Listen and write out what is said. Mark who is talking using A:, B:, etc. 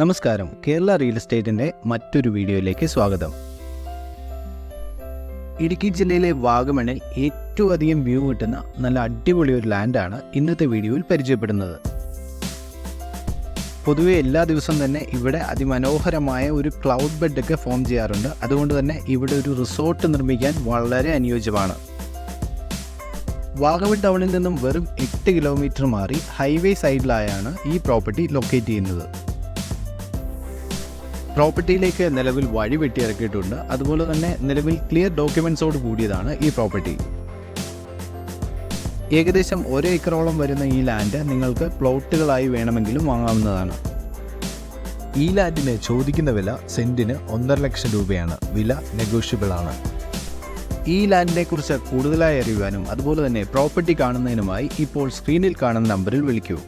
A: നമസ്കാരം. കേരള റിയൽ എസ്റ്റേറ്റിന്റെ മറ്റൊരു വീഡിയോയിലേക്ക് സ്വാഗതം. ഇടുക്കി ജില്ലയിലെ വാഗമണിൽ ഏറ്റവും അധികം വ്യൂ കിട്ടുന്ന നല്ല അടിപൊളി ഒരു ലാൻഡാണ് ഇന്നത്തെ വീഡിയോയിൽ പരിചയപ്പെടുന്നത്. പൊതുവെ എല്ലാ ദിവസവും തന്നെ ഇവിടെ അതിമനോഹരമായ ഒരു ക്ലൗഡ് ബെഡൊക്കെ ഫോം ചെയ്യാറുണ്ട്. അതുകൊണ്ട് തന്നെ ഇവിടെ ഒരു റിസോർട്ട് നിർമ്മിക്കാൻ വളരെ അനുയോജ്യമാണ്. വാഗമൺ ടൗണിൽ നിന്നും വെറും എട്ട് കിലോമീറ്റർ മാറി ഹൈവേ സൈഡിലായാണ് ഈ പ്രോപ്പർട്ടി ലൊക്കേറ്റ് ചെയ്യുന്നത്. പ്രോപ്പർട്ടിയിലേക്ക് നിലവിൽ വഴി വെട്ടിയിറക്കിയിട്ടുണ്ട്. അതുപോലെ തന്നെ നിലവിൽ ക്ലിയർ ഡോക്യുമെൻസോട് കൂടിയതാണ് ഈ പ്രോപ്പർട്ടി. ഏകദേശം ഒരു ഏക്കറോളം വരുന്ന ഈ ലാൻഡ് നിങ്ങൾക്ക് പ്ലോട്ടുകളായി വേണമെങ്കിലും വാങ്ങാവുന്നതാണ്. ഈ ലാൻഡിന് ചോദിക്കുന്ന വില സെന്റിന് ഒന്നര ലക്ഷം രൂപയാണ്. വില നെഗോഷ്യബിൾ ആണ്. ഈ ലാൻഡിനെ കുറിച്ച് കൂടുതലായി അറിയുവാനും അതുപോലെ തന്നെ പ്രോപ്പർട്ടി കാണുന്നതിനുമായി ഇപ്പോൾ സ്ക്രീനിൽ കാണുന്ന നമ്പറിൽ വിളിക്കൂ.